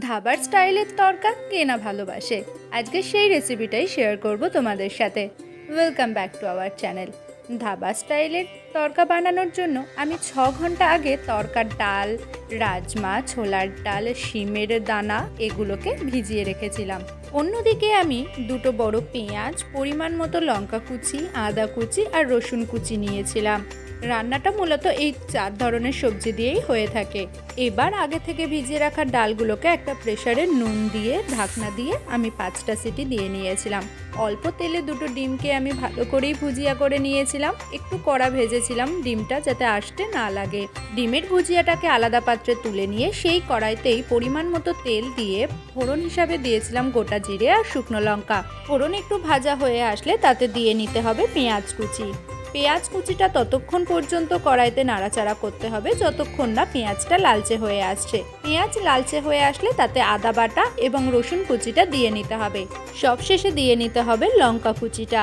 ধাবার স্টাইলের তরকা কে না ভালোবাসে। আজকে সেই রেসিপিটাই শেয়ার করব তোমাদের সাথে। Welcome back to our channel dhaba স্টাইলের তরকা বানানোর জন্য আমি ছ ঘণ্টা আগে তরকার ডাল, রাজমা, ছোলার ডাল, শিমের দানা এগুলোকে ভিজিয়ে রেখেছিলাম। অন্যদিকে আমি দুটো বড় পেঁয়াজ, পরিমাণ মতো লঙ্কা কুচি, আদা কুচি আর রসুন কুচি নিয়েছিলাম। রান্নাটা মূলত এই চার ধরনের সবজি দিয়েই হয়ে থাকে। এবার আগে থেকে ভিজিয়ে রাখা ডালগুলোকে একটা প্রেসারে নুন দিয়ে, ঢাকনা দিয়ে আমি পাঁচটা সিটি দিয়ে নিয়েছিলাম। অল্প তেলে দুটো ডিমকে আমি ভালো করেই ভুজিয়া করে নিয়েছিলাম। একটু কড়া ভেজেছিলাম ডিমটা যাতে আসতে না লাগে। ডিমের ভুজিয়াটাকে আলাদা পাত্রে তুলে নিয়ে সেই কড়াইতেই পরিমাণ মতো তেল দিয়ে ফোড়ন হিসাবে দিয়েছিলাম গোটা জিরে আর শুকনো লঙ্কা। ফোড়ন একটু ভাজা হয়ে আসলে তাতে দিয়ে নিতে হবে পেঁয়াজ কুচি। পেঁয়াজ কুচিটা ততক্ষণ পর্যন্ত কড়াইতে নাড়াচাড়া করতে হবে যতক্ষণ না পেঁয়াজটা লালচে হয়ে আসছে। পেঁয়াজ লালচে হয়ে আসলে তাতে আদা বাটা এবং রসুন কুচিটা দিয়ে নিতে হবে। সবশেষে দিয়ে নিতে হবে লঙ্কা কুচিটা।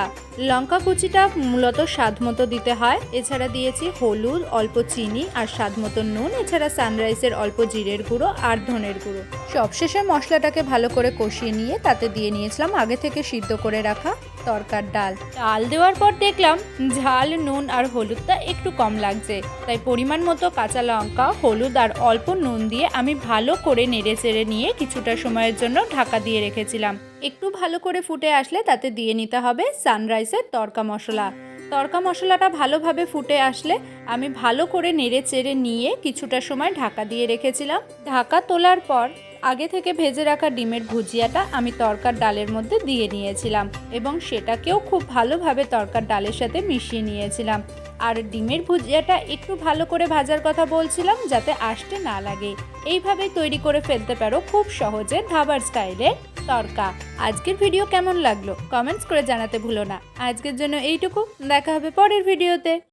লঙ্কা কুচিটা মূলত স্বাদ মতো দিতে হয়। এছাড়া দিয়েছি হলুদ, অল্প চিনি আর স্বাদ মতো নুন। এছাড়া সানরাইসের অল্প জিরের গুঁড়ো আর ধনের গুঁড়ো। সবশেষে মশলাটাকে ভালো করে কষিয়ে নিয়ে তাতে দিয়ে নিয়েছিলাম আগে থেকে সিদ্ধ করে রাখা তরকার ডাল। ডাল দেওয়ার পর দেখলাম ঝাল, নুন আর হলুদটা একটু কম লাগছে। তাই পরিমাণ মতো কাঁচা লঙ্কা, হলুদ আর অল্প নুন দিয়ে আমি ভালো করে নেড়ে চেড়ে নিয়ে কিছুটা সময়ের জন্য ঢাকা দিয়ে রেখেছিলাম। একটু ভালো করে ফুটে আসলে তাতে দিয়ে নিতে হবে সানরাইসের তরকা মশলা। তরকা মশলাটা ভালোভাবে ফুটে আসলে আমি ভালো করে নেড়ে চেড়ে নিয়ে কিছুটা সময় ঢাকা দিয়ে রেখেছিলাম। ঢাকা তোলার পর আগে থেকে ভেজে রাখা ডিমের ভুজিয়াটা আমি তরকার ডালের মধ্যে দিয়ে নিয়েছিলাম এবং সেটাকেও খুব ভালোভাবে তরকার ডালের সাথে মিশিয়ে নিয়েছিলাম। আর ডিমের ভুজিয়াটা একটু ভালো করে ভাজার কথা বলছিলাম যাতে আসতে না লাগে। এইভাবে তৈরি করে ফেলতে পারো খুব সহজে ধাবার স্টাইলে তরকা। আজকের ভিডিও কেমন লাগল? কমেন্টস করে জানাতে ভুলো না। আজকের জন্য এইটুকু। দেখা হবে পরের ভিডিওতে।